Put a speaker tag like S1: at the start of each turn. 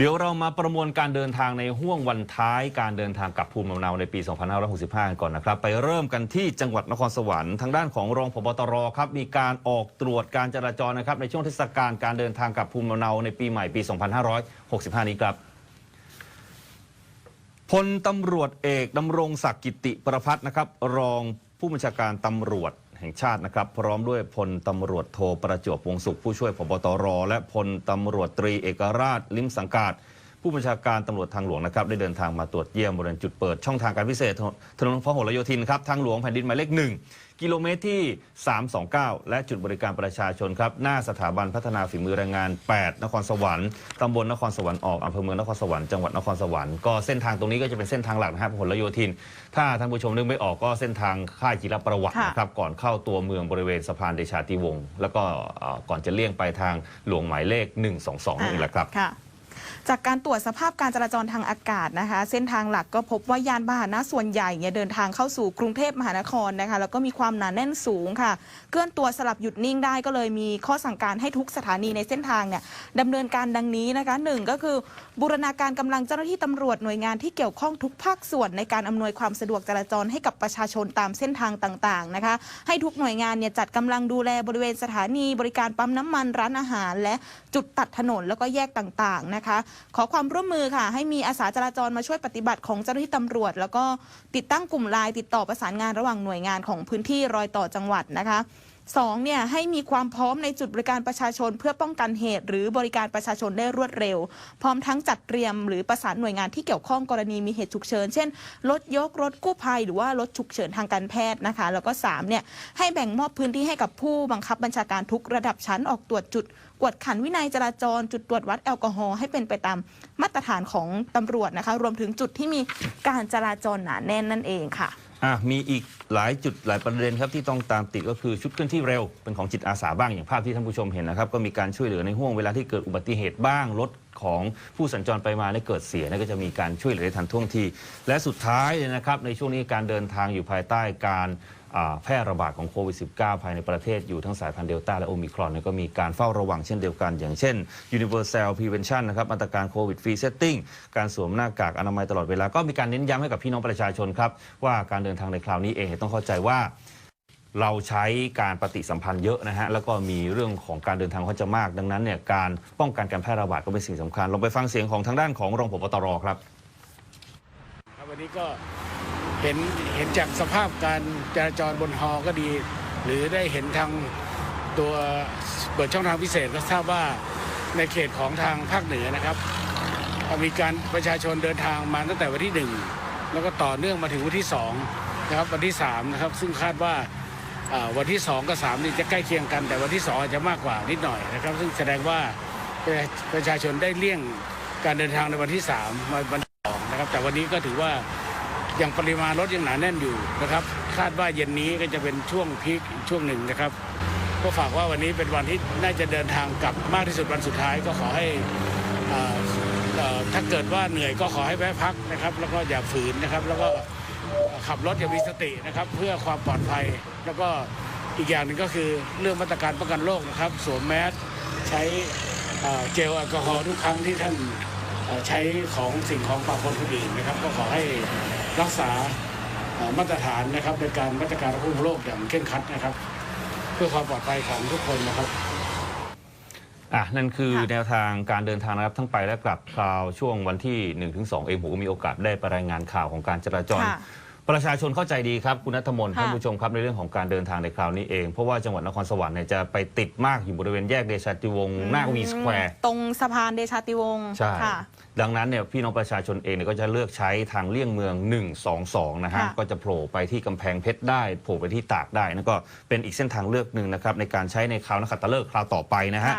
S1: เดี๋ยวเรามาประมวลการเดินทางในห่วงวันท้ายการเดินทางกลับภูมิลำเนาในปี 2565กันก่อนนะครับ ไปเริ่มกันที่จังหวัดนครสวรรค์ทางด้านของรองพบตรครับมีการออกตรวจการจราจรนะครับในช่วงเทศกาลการเดินทางกลับภูมิลำเนาในปีใหม่ปี 2565 นี้ครับพลตำรวจเอกดำรงศักดิ์กิติประพัฒน์นะครับรองผู้บัญชาการตำรวจ แห่งชาตินะครับ พร้อมด้วยพลตำรวจโทประจวบวงศุขผู้ช่วยพบตร และพลตำรวจตรีเอกราช ลิมสังกาด ผู้บัญชาการตำรวจทางหลวงนะครับได้เดินทางมาตรวจเยี่ยมบริเวณจุดเปิดช่องทางการพิเศษ ถนนพหลโยธินครับทางหลวงแผ่นดินหมายเลขหนึ่งกิโลเมตรที่ 329 และจุดบริการประชาชนครับ หน้าสถาบันพัฒนาฝีมือแรงงาน 8 นครสวรรค์ตำบลนครสวรรค์ออกอำเภอเมืองนครสวรรค์จังหวัดนครสวรรค์ก็เส้นทางตรงนี้ก็จะเป็นเส้นทางหลักนะครับพหลโยธิน ถ้าท่านผู้ชมนึกไม่ออกก็เส้นทางค่ายจิรประวัตินะครับก่อนเข้าตัวเมืองบริเวณสะพานเดชาติวงศ์แล้วก็ก่อนจะเลี่ยงไปทางหลวงหมายเลข 122นี่แหละครับ
S2: จากการตรวจสภาพการจราจรทางอากาศนะคะ เส้นทางหลักก็พบว่ายานพาหนะส่วนใหญ่เนี่ยเดินทางเข้าสู่กรุงเทพมหานครนะคะ แล้วก็มีความหนาแน่นสูงค่ะ เคลื่อนตัวสลับหยุดนิ่งได้ก็เลยมีข้อสั่งการให้ทุกสถานีในเส้นทางเนี่ยดำเนินการดังนี้นะคะหนึ่งก็คือ บูรณาการกำลังเจ้าหน้าที่ตำรวจหน่วยงานที่เกี่ยวข้องทุกภาคส่วนในการอำนวยความสะดวกจราจรให้กับประชาชนตามเส้นทางต่างๆนะคะ ให้ทุกหน่วยงานเนี่ยจัดกำลังดูแลบริเวณสถานีบริการปั๊มน้ำมันร้านอาหาร และจุดตัดถนนแล้วก็แยกต่างๆนะคะขอความร่วมมือค่ะ ให้มีอาสาจราจรมาช่วยปฏิบัติของเจ้าหน้าที่ตำรวจ แล้วก็ติดตั้งกลุ่มไลน์ติดต่อประสานงานระหว่างหน่วยงานของพื้นที่รอยต่อจังหวัดนะคะ สองเนี่ยให้มีความพร้อมในจุดบริการประชาชน เพื่อป้องกันเหตุ หรือบริการประชาชนได้รวดเร็ว พร้อมทั้งจัดเตรียมหรือประสานหน่วยงานที่เกี่ยวข้องกรณีมีเหตุฉุกเฉิน เช่น รถยกรถกู้ภัย หรือว่ารถฉุกเฉินทางการแพทย์นะคะ แล้วก็สามเนี่ยให้แบ่งมอบพื้นที่ให้กับผู้บังคับบัญชาการทุกระดับชั้นออกตรวจจุดกวดขันวินัยจราจร จุดตรวจวัดแอลกอฮอล์ให้เป็นไปตามมาตรฐานของตำรวจนะคะ รวมถึงจุดที่มีการจราจรหนาแน่นนั่นเองค่ะ
S1: อะมีอีก หลายจุดหลายประเด็นครับที่ต้องตามติดก็คือชุดเคลื่อนที่เร็วเป็นของจิตอาสาบ้างอย่างภาพที่ท่านผู้ชมเห็นนะครับก็มีการช่วยเหลือในห่วงเวลาที่เกิดอุบัติเหตุบ้างรถของผู้สัญจรไปมาได้เกิดเสียก็จะมีการช่วยเหลือได้ทันท่วงที และสุดท้ายนะครับในช่วงนี้การเดินทางอยู่ภายใต้การแพร่ระบาดของโควิด -19 ภายในประเทศอยู่ทั้งสายพันธุ์เดลต้าและโอมิครอนก็มีการเฝ้าระวังเช่นเดียวกัน อย่างเช่น universal prevention นะครับมาตรการโควิด free setting การสวมหน้ากากอนามัยตลอดเวลาก็มีการเน้นย้ำให้กับพี่น้องประชาชนครับว่าการเดินทางในคราวนี้เองเนี่ยต้องเข้าใจว่าเราใช้การปฏิสัมพันธ์เยอะนะฮะ แล้วก็มีเรื่องของการเดินทางค่อนข้างจะมาก ดังนั้นเนี่ยการป้องกันการแพร่ระบาดก็เป็นสิ่งสำคัญ ลองไปฟังเสียงของทางด้านของรองผบตรครับ
S3: ครับ วันนี้ก็เห็นเห็นจากสภาพการจราจรบนฮอก็ดี หรือได้เห็นทางตัวเปิดช่องทางพิเศษก็ทราบว่าในเขตของทางภาคเหนือนะครับ มีการประชาชนเดินทางมาตั้งแต่วันที่หนึ่งแล้วก็ต่อเนื่องมาถึงวันที่สอง นะครับวันที่สามนะครับซึ่งคาดว่าวันที่สองกับสามนี่จะใกล้เคียงกัน แต่วันที่สองอาจจะมากกว่านิดหน่อยนะครับ ซึ่งแสดงว่าประชาชนได้เลี่ยงการเดินทางในวันที่สามมาวันที่สองนะครับ แต่วันนี้ก็ถือว่ายังปริมาณรถยังหนาแน่นอยู่นะครับ คาดว่าเย็นนี้ก็จะเป็นช่วงพีคช่วงหนึ่งนะครับ ก็ฝากว่าวันนี้เป็นวันที่น่าจะเดินทางกลับมากที่สุดวันสุดท้ายก็ขอให้ถ้าเกิดว่าเหนื่อยก็ขอให้แวะพักนะครับ แล้วก็อย่าฝืนนะครับ แล้วก็ ขับรถอย่างมีสตินะครับ เพื่อความปลอดภัย แล้วก็อีกอย่างหนึ่งก็คือเรื่องมาตรการป้องกันโรคนะครับ สวมแมสใช้เอ่อเจลแอลกอฮอล์ทุกครั้งที่ท่านเอ่อใช้ของสิ่งของปะปนคนอื่นนะครับ ก็ขอให้รักษาเอ่อมาตรฐานนะครับในการมาตรการควบคุมโรคอย่างเคร่งครัดนะครับ เพื่อความปลอดภัยของทุกคนนะครับ
S1: อะนั่นคือ
S2: ค่ะ
S1: แนวทางการเดินทางนะครับทั้งไปและกลับคราวช่วงวันที่ 1-2 เองผมก็มีโอกาสได้ไปรายงานข่าวของการจราจร
S2: ค่ะ
S1: ประชาชนเข้าใจดีครับ คุณนัทมนต์
S2: ค่ะ
S1: ท่านผู้ชมครับในเรื่องของการเดินทางในคราวนี้เอง เพราะว่าจังหวัดนครสวรรค์เนี่ยจะไปติดมากอยู่บริเวณแยกเดชาติวงศ์หน้าวีสแควร์
S2: ตรงสะพานเดชาติวงศ์
S1: ใช่
S2: ค่ะ
S1: ดังนั้นเนี่ยพี่น้องประชาชนเองเนี่ยก็จะเลือกใช้ทางเลี่ยงเมือง 122 นะฮะ
S2: ค่ะ
S1: ก็จะโผล่ไปที่กำแพงเพชรได้ โผล่ไปที่ตากได้นั่นก็เป็นอีกเส้นทางเลือกหนึ่งนะครับในการใช้ในคราวนักขัตฤกษ์คราวต่อไปนะฮะ
S2: ค่ะ